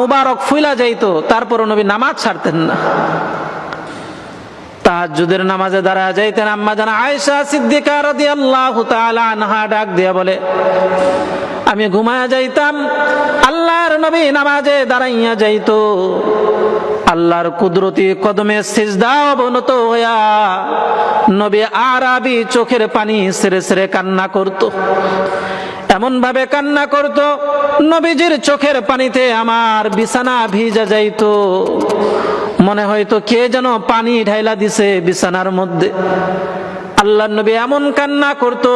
মুবারক ফুইলা যাইতো তারপর নবী নামাজ ছাড়তেন না। তাহাজ্জুদের নামাজে দাঁড়া যাইতেন, আম্মা জানা আয়েশা সিদ্দিকা রাদিয়াল্লাহু তাআলা আনহা ডাক দিয়া বলে, আমি ঘুমায়া যাইতাম, আল্লাহর নবী নামাজে দাঁড়াইয়া যাইতো। আল্লাহর কুদরতি কদমে সিজদা অবনত হইয়া নবী আরাবি চোখের পানি সেরে সেরে কান্না করত। এমন ভাবে কান্না করত, নবীজির চোখের পানিতে আমার বিছানা ভিজা যাইতো। মনে হয়তো কে যেন পানি ঢাইলা দিছে বিছানার মধ্যে। আল্লাহ নবী এমন কান্না করত,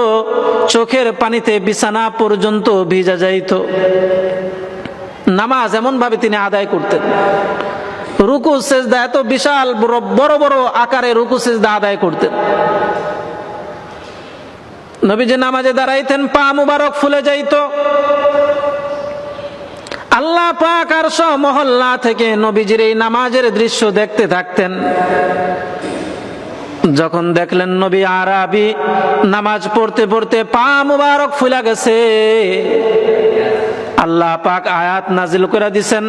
চোখের পানিতে বিছানা পর্যন্ত ভিজা যাইত। নামাজ এমন ভাবে তিনি আদায় করতেন। রুকু, সেজদা এত বিশাল বড় বড় আকারে রুকু, সেজদা আদায় করতেন। নবীজি নামাজে দাঁড়াইতেন, পা মুবারক ফুলে যাইত। আল্লাহ পাক আর মহল্লা থেকে নবীজির এই নামাজের দৃশ্য দেখতে থাকতেন। যখন দেখলেন নবী আরবি নামাজ পড়তে পড়তে পা মুবারক ফুলে গেছে। আল্লাহ পাক আয়াত নাজিল করে দিছেন,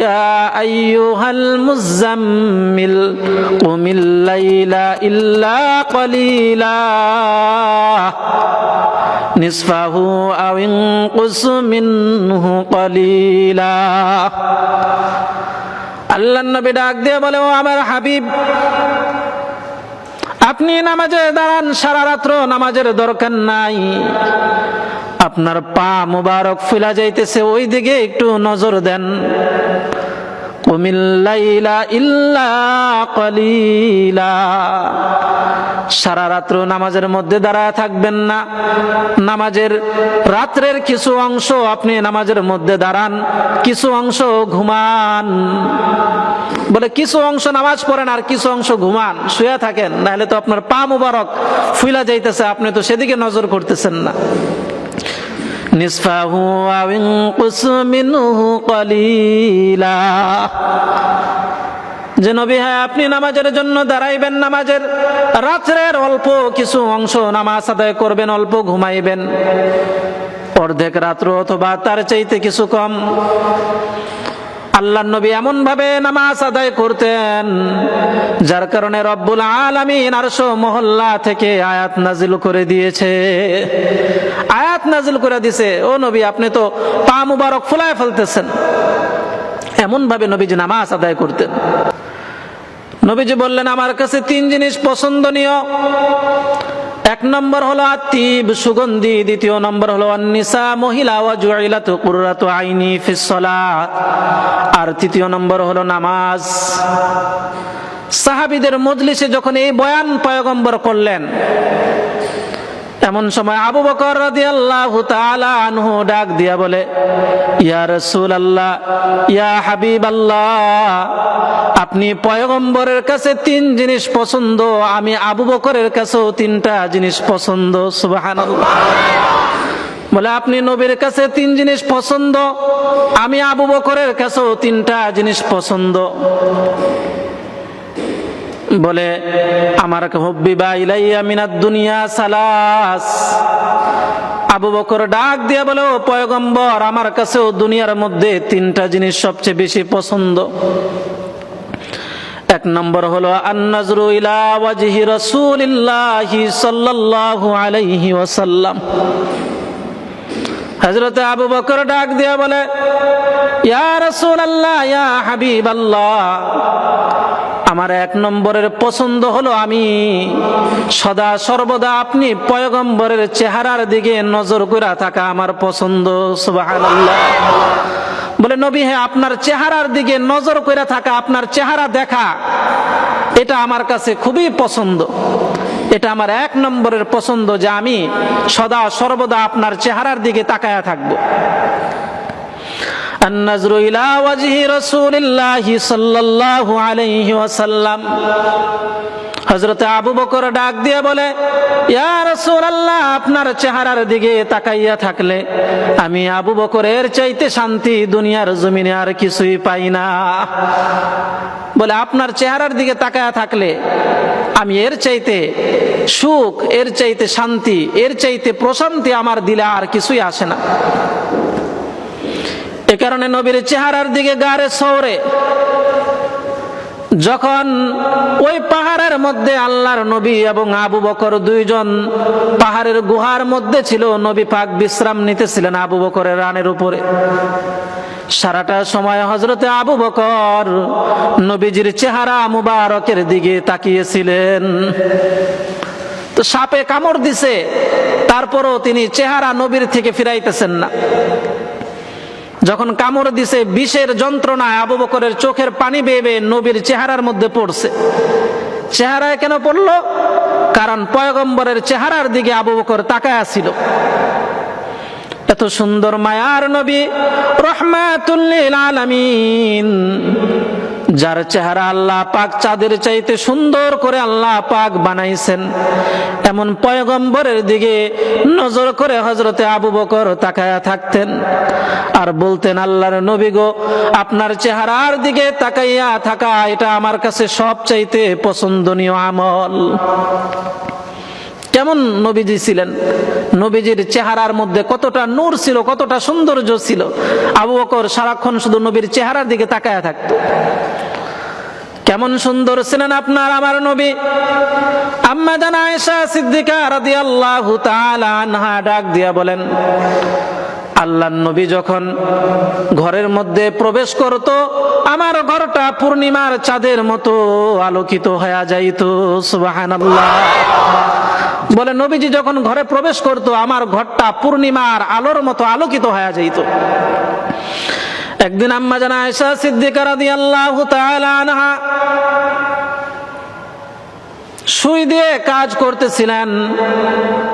ইয়া আইয়ুহাল মুজাম্মিল কুমিল লাইলা ইল্লা কলিলা। নিসফাহু আও ইনকুস মিনহু কলিলা। আল্লাহ নবী ডাক দিয়ে বলে, ও আমার হাবিব আপনি নামাজে দাঁড়ান, সারা রাত্র নামাজের দরকার নাই। আপনার পা মুবারক ফুলা যাইতেছে ওই দিকে একটু নজর দেন। সারা রাত্র নামাজের মধ্যে দাঁড়ায় থাকবেন না। নামাজের রাত্রের কিছু অংশ আপনি নামাজের মধ্যে দাঁড়ান, কিছু অংশ ঘুমান। বলে কিছু অংশ নামাজ পড়েন আর কিছু অংশ ঘুমান, শুয়ে থাকেন, নাহলে তো আপনার পা মুবারক ফুইলা যাইতেছে, আপনি তো সেদিকে নজর করতেছেন না। নিসফাহু আও انقص منه قليلا যে নবী হ্যাঁ আপনি নামাজের জন্য দাঁড়াইবেন নামাজের রাত্রের অল্প কিছু অংশ নামাজ আদায় করবেন, অল্প ঘুমাইবেন। অর্ধেক রাত্র অথবা তার চাইতে কিছু কম। আল্লাহ নবী এমন ভাবে নামাজ আদায় করতেন, যার কারণে রব্বুল আলামিন আরশো মহল্লা থেকে আয়াত নাজিল করে দিয়েছে। আয়াত নাজিল করে দিছে, ও নবী, আপনি তো পা মুবারক ফুলায় ফেলতেছেন। এমন ভাবে নবীজি নামাজ আদায় করতেন। নবীজি বললেন, আমার কাছে তিন জিনিস পছন্দনীয়। এক নম্বর হলো আতিব সুগন্ধি, দ্বিতীয় নম্বর হলো অন্নিসা মহিলা, ওয়া জুইলাতু কুররাতু আইনি ফিসলা আর তৃতীয় নম্বর হলো নামাজ। সাহাবিদের মজলিসে যখন এই বয়ান পয়গম্বর করলেন এমন সময় আবু বকর তাআলা আনহু ডাক দিয়া বলে, ইয়া রসুল আল্লাহ ইয়া হাবিব আল্লাহ আপনি পয়গম্বরের কাছে তিন জিনিস পছন্দ, আমি আবু বকরের কাছেও তিনটা জিনিস পছন্দ। সুবহানাল্লাহ। বলে, আপনি নবীর কাছে তিন জিনিস পছন্দ, আমি আবু বকরের কাছেও তিনটা জিনিস পছন্দ। বলে, আমার হব্বিবা ইলাইয়া মিনাদ দুনিয়া সালাস। আবু বকর ডাক দিয়ে বলে, ও পয়গম্বর, আমার কাছেও দুনিয়ার মধ্যে তিনটা জিনিস সবচেয়ে বেশি পছন্দ। এক নম্বর হলো, আন্নাজরু ইলা ওয়াজহি রাসূলিল্লাহি সাল্লাল্লাহু আলাইহি ওয়াসাল্লাম। হযরতে আবু বকর ডাক দিয়ে বলে হাবিবাল্লাহ, আমার এক নম্বরের পছন্দ হলো আমি। সদা সর্বদা আপনি পয়গম্বরের চেহারার দিকে নজর করে থাকা আমার পছন্দ বলে, নবী হ্যাঁ আপনার চেহারার দিকে নজর করে থাকা, আপনার চেহারা দেখা, এটা আমার কাছে খুবই পছন্দ। এটা আমার এক নম্বরের পছন্দ যে আমি সদা সর্বদা আপনার চেহারার দিকে তাকায়া থাকব। রসুলিল্লাহ সাল্লাল্লাহু আলাইহি ওয়াসাল্লাম। হজরত আবু বকর ডাক দিয়ে বলে আল্লাহ আপনার চেহারার দিকে তাকাইয়া থাকলে আমি আবু বকরের চাইতে শান্তি দুনিয়ার জমিনে আর কিছুই পাই না। বলে, আপনার চেহারার দিকে তাকায়া থাকলে আমি এর চাইতে সুখ, এর চাইতে শান্তি, এর চাইতে প্রশান্তি আমার দিলে আর কিছুই আসে না। এ কারণে নবীর চেহারার দিকে গাড়ে সৌরে যখন ওই পাহাড়ের মধ্যে আল্লাহর নবী এবং আবু বকর দুইজন পাহাড়ের গুহার মধ্যে ছিল, নবী পাক বিশ্রাম নিতেছিলেন আবু বকরের রানের উপরে। সারাটা সময় হজরতে আবু বকর নবীজির চেহারা মুবারকের দিকে তাকিয়েছিলেন। তো সাপে কামড় দিছে, তারপরও তিনি চেহারা নবীর থেকে ফিরাইতেছেন না। যখন কামড় দিছে, বিষের যন্ত্রণায় আবু বকরের চোখের পানি বেয়ে বেয়ে নবীর চেহারার মধ্যে পড়ছে। চেহারায় কেন পড়ল? কারণ পয়গম্বরের চেহারার দিকে আবু বকর তাকায় ছিল। এত সুন্দর মায়ার নবী রহমাতুল্লিল আলামিন। যার চেহারা আল্লাহ পাক চাঁদের চাইতে সুন্দর করে আল্লাহ পাক বানাইছেন। এমন পয়গম্বরের দিকে নজর করে হজরতে আবু বকর তাকায়া থাকতেন আর বলতেন, আল্লাহর নবী গো, আপনার চেহারার দিকে তাকাইয়া থাকা, এটা আমার কাছে সব চাইতে পছন্দনীয় আমল। কেমন নবীজি ছিলেন? নবীজির চেহারার মধ্যে কতটা নূর ছিল, কতটা সৌন্দর্য ছিল। আবু বকর সারাক্ষণ শুধু নবীর চেহারার দিকে তাকায় থাকতো। কেমন সুন্দর ছিলেন আপনার আমার নবী। আম্মা জানা আয়েশা সিদ্দিকা রাদিয়াল্লাহু তাআলা আনহা ডাক দিয়া বলেন আল্লাহ নবী যখন ঘরের মধ্যে প্রবেশ করত, আমার ঘরটা পূর্ণিমার চাঁদের মতো আলোকিত হয়ে যাইত, সুবহানাল্লাহ। বলে, নবীজি যখন ঘরে প্রবেশ করতো, আমার ঘরটা পূর্ণিমার আলোর মতো আলোকিত হয়ে যাইত। একদিন আম্মা জানা আয়েশা সিদ্দিকা রাদিয়াল্লাহু তাআলা আনহা সুই দিয়ে কাজ করতেছিলেন।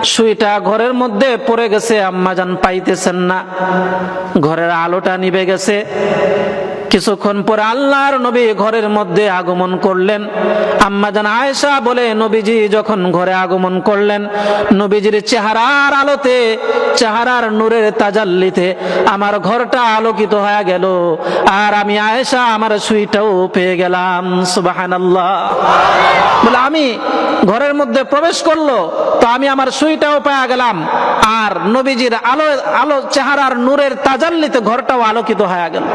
সুইটা ঘরের মধ্যে পড়ে গেছে আম্মাজান পাইতেছেন না। ঘরের আলোটা নিভে গেছে। কিছুক্ষণ পরে আল্লাহর নবী ঘরের মধ্যে আগমন করলেন। আম্মাজান আয়েশা বলে, নবীজি যখন ঘরে আগমন করলেন, নবীজির চেহারার আলোতে, চেহারার নূরের তাজাল্লিতে আমার ঘরটা আলোকিত হয়ে গেল। আর আমি আয়েশা, আমার সুইটাও পেয়ে গেলাম। সুবাহানাল্লাহ। বলে, আমি ঘরের মধ্যে প্রবেশ করল, তো আমি আমার সুইটাও পেয়ে গেলাম। আর নবীজির আলো আলো, চেহারার নূরের তাজাল্লিতে ঘরটাও আলোকিত হয়ে গেল।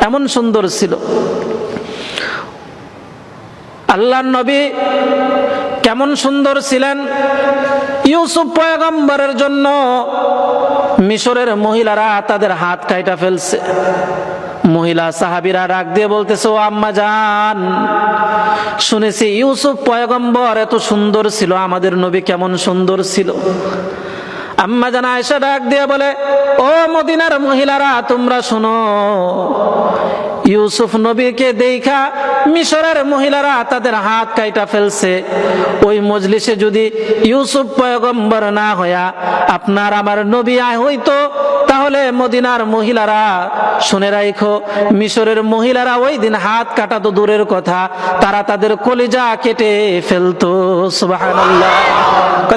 এমন সুন্দর ছিল। আল্লাহ নবী কেমন সুন্দর ছিলেন। ইউসুফ পয়গম্বরের জন্য মিশরের মহিলারা তাদের হাত কাইটা ফেলছে। মহিলা সাহাবিরা রাগ দিয়ে বলতেছে, ও আম্মা জান, শুনেছি ইউসুফ পয়গম্বর এত সুন্দর ছিল, আমাদের নবী কেমন সুন্দর ছিল। আম্মা জানা এসে ডাক দিয়ে বলে, ও মদিনার মহিলারা, তোমরা শোনো, ইউসুফ নবীকে দেখা মিশরের মহিলারা তাদের হাত কাইটা ফেলছে। ওই মজলিসে যদি ইউসুফ পয়গম্বর না হইয়া আপনার আমার নবী আয় হইতো, তাহলে মদিনার মহিলারা, শুনে রাখো মিশরের মহিলারা ওই দিন হাত কাটা তো দূরের কথা, তারা তাদের কলিজা কেটে ফেলতো, সুবহানাল্লাহ।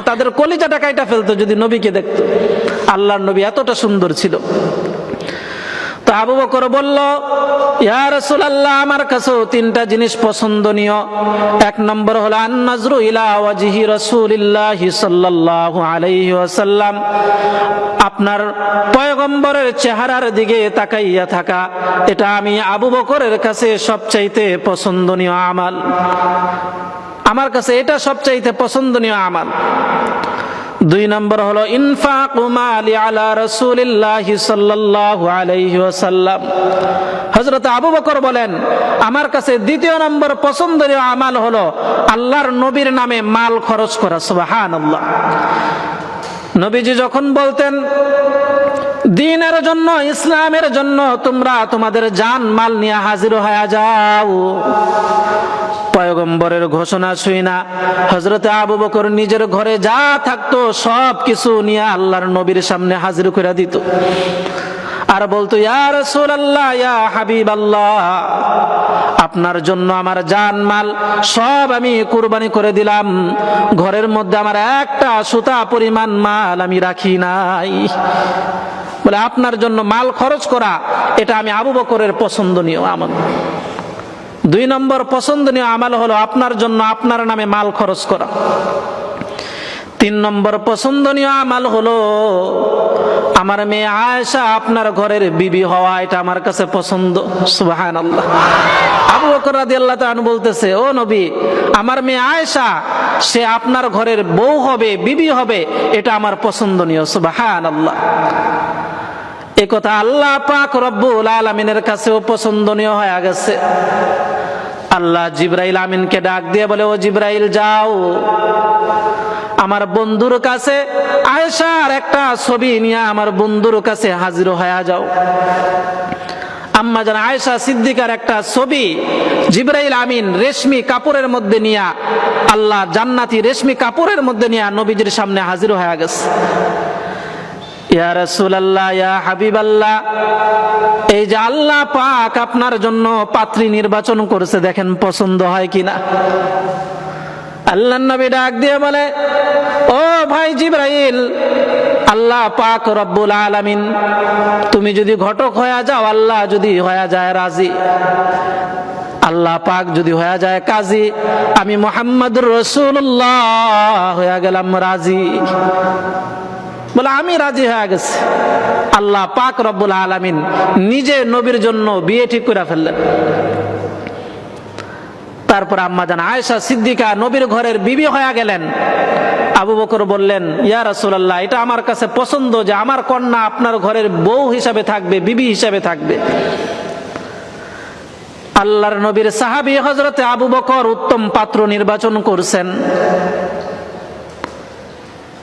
তাদের কলিজাটা কাইটা ফেলতো যদি নবীকে দেখতো। আল্লাহর নবী এতটা সুন্দর ছিল। তো আবু বকর বলল আমার তিনটা জিনিস পছন্দনীয়। এক নম্বর আন ইলা আলাইহি আপনার পয়গম্বরের চেহারার দিকে তাকাইয়া থাকা, এটা আমি আবু বকরের কাছে সবচাইতে পছন্দনীয় আমাল। আমার কাছে এটা সবচাইতে পছন্দনীয় আমাল। দুই নম্বর হলো, ইনফাক মালি আলা রসুলিল্লাহ সাল্লাল্লাহু আলাইহি ওয়াসাল্লাম। হযরত আবু বকর বলেন, আমার কাছে দ্বিতীয় নম্বর পছন্দনীয় আমাল হলো আল্লাহর নবীর নামে মাল খরচ করা, সুবহানাল্লাহ। নবীজি যখন বলতেন দিনের জন্য, ইসলামের জন্য তোমরা তোমাদের জান মাল নিয়ে হাজির হয়ে যাও। পয়গম্বরের ঘোষণা শুই না। হজরতে আবু বকর নিজের ঘরে যা থাকতো সব কিছু নিয়ে আল্লাহর নবীর সামনে হাজির করে দিত। আর বলতো, ইয়া রাসূলুল্লাহ, ইয়া হাবিবাল্লাহ, আপনার জন্য আমার জান মাল সব আমি কুরবানি করে দিলাম। ঘরের মধ্যে আমার একটা সুতা পরিমাণ মাল আমি রাখি নাই। বলে, আপনার জন্য মাল খরচ করা, এটা আমি আবু বকরের পছন্দনীয় আমল। দুই নম্বর পছন্দনীয় আমাল হলো, আপনার জন্য আপনার নামে মাল খরচ করা। তিন নম্বর পছন্দনীয় আমাল হলো, আমার মেয়ে আয়েশা আপনার ঘরের বিবি হওয়া, এটা আমার কাছে পছন্দ। সুবাহান আল্লাহ আবু বকর রাদিয়াল্লাহু তাআলা বলতেছে, ও নবী, আমার মেয়ে আয়েশা, সে আপনার ঘরের বউ হবে, বিবি হবে, এটা আমার পছন্দনীয়। সুবাহান আল্লাহ এ কথা আল্লাহ পাক রব্বুল আলামিনের কাছেও পছন্দনীয় হয়ে গেছে। আল্লাহ জিব্রাইল আমিনকে ডাক দিয়ে বলে, ও জিব্রাইল, যাও। আমার বন্ধুর কাছে আয়েশার একটা ছবি নিয়ে আমার বন্ধুর কাছে হাজির হয়ে যাও। আম্মা জান, আয়েশা সিদ্দিকার একটা ছবি জিব্রাইল আমিন রেশমি কাপড়ের মধ্যে নিয়া, আল্লাহ জান্নাতি রেশমি কাপড়ের মধ্যে নিয়া নবীজির সামনে হাজির হয়ে গেছে। ইয়া রাসূলুল্লাহ, ইয়া হাবিবাল্লাহ। এই যে আল্লাহ পাক আপনার জন্য পাত্রী নির্বাচন করেছে, দেখেন পছন্দ হয় কিনা? আল্লাহ নবী ডাক দিয়ে বলে, ও ভাই জিব্রাইল, আল্লাহ পাক রব্বুল আলামিন, তুমি যদি ঘটক হয়ে যাও, আল্লাহ যদি হয়ে যায় রাজি। আল্লাহ পাক যদি হয়ে যায় কাজী, আমি মোহাম্মদ রসুল্লাহ হয়ে গেলাম রাজি। বলে, আমি রাজি হয়ে গেছি। আল্লাহ পাক রব্বুল আলামিন নিজে নবীর জন্য বিয়ে ঠিক করে ফেললেন। তারপর আম্মা জান আয়েশা সিদ্দিকা নবীর ঘরের বিবি হয়ে গেলেন। আবু বকর বললেন, ইয়া রাসূলুল্লাহ, এটা আমার কাছে পছন্দ যে আমার কন্যা আপনার ঘরের বউ হিসাবে থাকবে, বিবি হিসাবে থাকবে। আল্লাহর নবীর সাহাবী হজরতে আবু বকর উত্তম পাত্র নির্বাচন করছেন।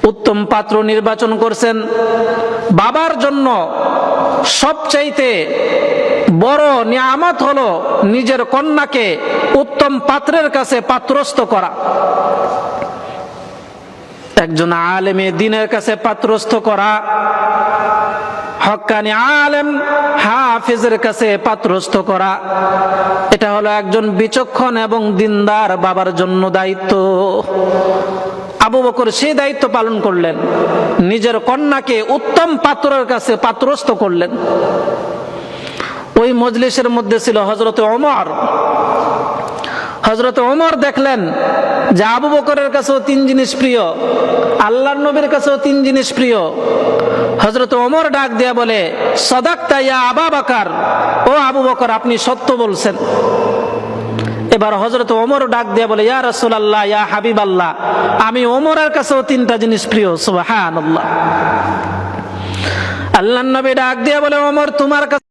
উত্তম পাত্র নির্বাচন করছেন। বাবার জন্য সবচাইতে বড় নিয়ামত হলো নিজের কন্যাকে উত্তম পাত্রের কাছে পাত্রস্থ করা। একজন আলেমে দিনের কাছে পাত্রস্থ করা। হক্কানি আলেম হাফিজের কাছে পাত্রস্থ করা। এটা হলো একজন বিচক্ষণ এবং দিনদার বাবার জন্য দায়িত্ব। আবু বকর সেই দায়িত্ব পালন করলেন। নিজের কন্যাকে উত্তম পাত্রের কাছে পাত্রস্থ করলেন। ওই মজলিসের মধ্যে ছিল হজরত ওমর। হজরত ওমর দেখলেন যে আবু বকরের কাছেও তিন জিনিস প্রিয়, আল্লাহর নবীর কাছেও তিন জিনিস প্রিয়। হজরত ওমর ডাক দেয়া বলে, সদাক্তা ইয়া আবা বাকার, ও আবু বকর, আপনি সত্য বলছেন। এবার হজরত ওমর ডাক দিয়ে বলে, ইয়া রসুল আল্লাহ ইয়া হাবিব আল্লাহ আমি ওমরের কাছেও তিনটা জিনিস প্রিয় সুবাহ আল্লাহ আল্লাহ নবী ডাক দিয়ে বলে, ওমর, তোমার কাছে